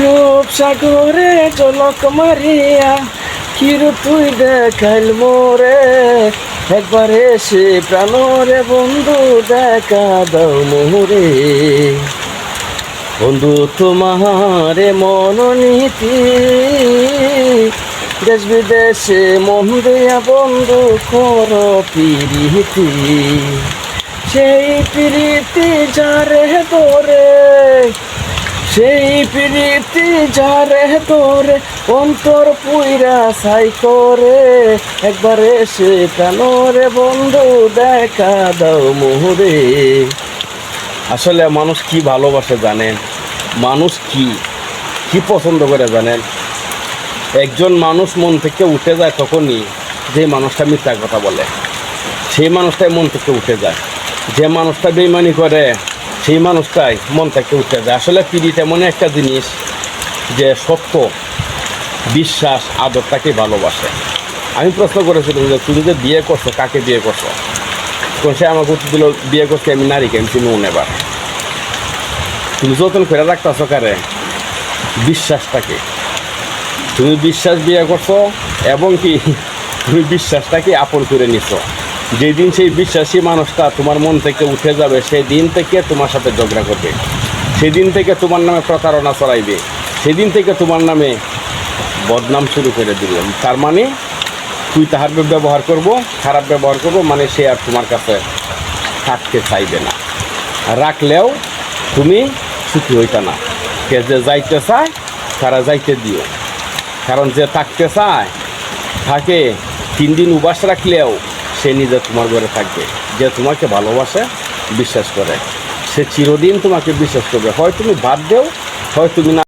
রূপ সাগরে জলক মারিয়া কিরু তুই দেখাইল মোরে? একবার এসে প্রাণরে বন্ধু দেখা দাও মোরে। বন্ধু তোমারে মনোনীতি, দেশ বিদেশে মন দিয়া বন্ধু কর পিরিতি। সেই পিরিতি যারে তোরে সেই পিরিতি যারে তোরে, অন্তর পুইরা সাই করে। একবার এসে কানরে বন্ধু, দেখা দাও মোহরে। আসলে মানুষ কি ভালোবাসে জানেন? মানুষ কি? কি পছন্দ করে জানেন? একজন মানুষ মন থেকে উঠে যায় তখনই যে মানুষটা মিথ্যা কথা বলে। সেই মানুষটাই মন থেকে উঠে যায়। যে মানুষটা বেইমানি করে সেই মানুষটাই মন থেকে উঠে যায়। আসলে পিড়িত এমন একটা জিনিস যে সত্য, বিশ্বাস আদরটাকে ভালোবাসে। আমি প্রশ্ন করেছিলাম যে, তুমি যে বিয়ে করছ, কাকে বিয়ে করছ? তখন সে আমাকে উত্তর দিল, বিয়ে করছি আমি নারীকে, আমি চিনুন এবার তুমি যতন করে রাখতেছো কারে? বিশ্বাসটাকে। তুমি বিশ্বাস বিয়ে করছ এবং কি, তুমি বিশ্বাসটাকে আপন করে নিছো। যেদিন সেই বিশ্বাসী মানুষটা তোমার মন থেকে উঠে যাবে সেই দিন থেকে তোমার সাথে ঝগড়া করবে। সেদিন থেকে তোমার নামে প্রতারণা চড়াইবে সেদিন থেকে তোমার নামে বদনাম শুরু করে দিবে। তার মানে তুই তাহার ব্যবহার করব, খারাপ ব্যবহার করব মানে সে আর তোমার কাছে থাকতে চাইবে না। রাখলেও তুমি সুখী হইতা না। কে যে যাইতে চায়, তারা যাইতে দিও। কারণ যে থাকতে চায়, থাকে তিন দিন উপাস রাখলেও সে নিজে তোমার ঘরে থাকবে। যে তোমাকে ভালোবাসে, বিশ্বাস করে। সে চিরদিন তোমাকে বিশ্বাস করবে। হয় তুমি বাদ দেও, হয় তুমি না